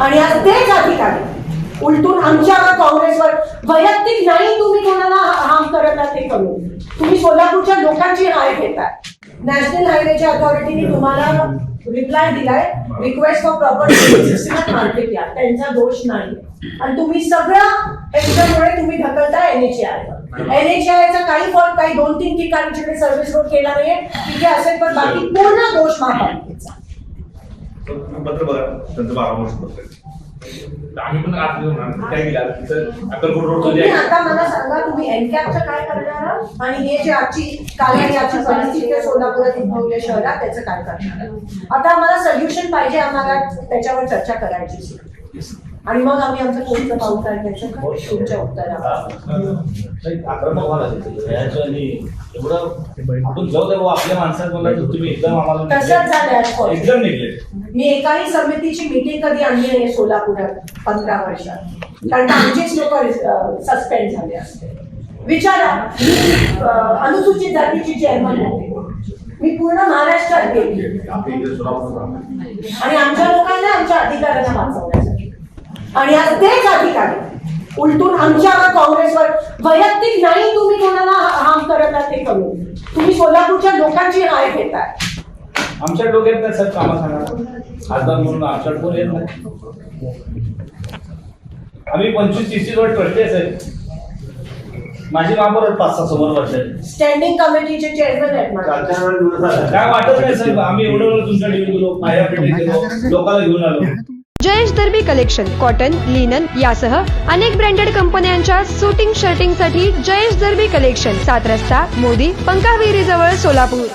आणि आज तेच अधिकार उलटून आमच्यावर काँग्रेसवर वैयक्तिक नाही तुम्ही कोणाला हार्म करत ते करून तुम्ही सोलापूरच्या लोकांची हाय घेताय. नॅशनल हायवेच्या अथॉरिटीने तुम्हाला रिप्लाय दिलाय. रिक्वेस्ट फॉर प्रॉपर मार्केट या त्यांचा दोष नाही. आणि तुम्ही सगळं त्यांच्यामुळे तुम्ही ढकलता एनएचआय एनएचआयचा काही फॉल्ट काही दोन तीन ठिकाणी सर्व्हिस रोड केला नाहीये तिथे असेल पण बाकी पूर्ण दोष महापालिकेचा. पत्र बघा त्यांचं बारा वर्ष पत्र. आम्ही पण आज. काय केलं अक्कलकोट रोड आता मला सांगा तुम्ही एनकॅपचं काय करणार? आणि हे जे आजची काल आणि आजची परिस्थिती आहे सोलापुरात उद्भवल्या शहरात त्याचं काय करणार? आता आम्हाला सोल्युशन पाहिजे आम्हाला त्याच्यावर चर्चा करायची आणि मग आम्ही आमचं कोणतं पाऊल काढण्याचं तुमच्या उत्तरावर आपण जाऊ द्या आपल्या तर तुम्ही एकदम आम्हाला निघले. एकदम निघले मी एकाही समितीची मीटिंग कधी आणली नाही सोलापुरात पंधरा वर्षात. कारण आमचेच लोक सस्पेंड झाले असते. विचारा मी अनुसूचित जातीची चेअरमन होते मी पूर्ण महाराष्ट्रात गेली. आणि आमच्या लोकांना आमच्या अधिकाऱ्यांना वाचवण्यासाठी. आणि आज तेच अधिकारी उलटून आमच्यावर काँग्रेसवर वैयक्तिक नाही तुम्ही कोणाला हार्म करत आहात ते करू तुम्ही सोलापूरच्या लोकांची हाय घेताय. आमच्या डोक्यात नाही सर कामं सांगा खासदार म्हणून आमच्या कोण येत नाही. आम्ही पंचवीस तीस वर ट्रस्टी आहे सर माझी मापर पाच सहा समोर वर्ष स्टँडिंग कमिटीचे चेअरमन आहेत माझे. काय वाटत नाही सर आम्ही एवढं तुमच्या टीव्ही गेलो माझ्या पेटीत गेलो लोकांना घेऊन आलो. Jayesh Darbi collection cotton linen यासह अनेक ब्रँडेड कंपन्यांच्या सुटिंग शर्टिंगसाठी जयेश दर्बी कलेक्शन सात रस्ता मोदी पंकाविहिरी जवळ सोलापूर.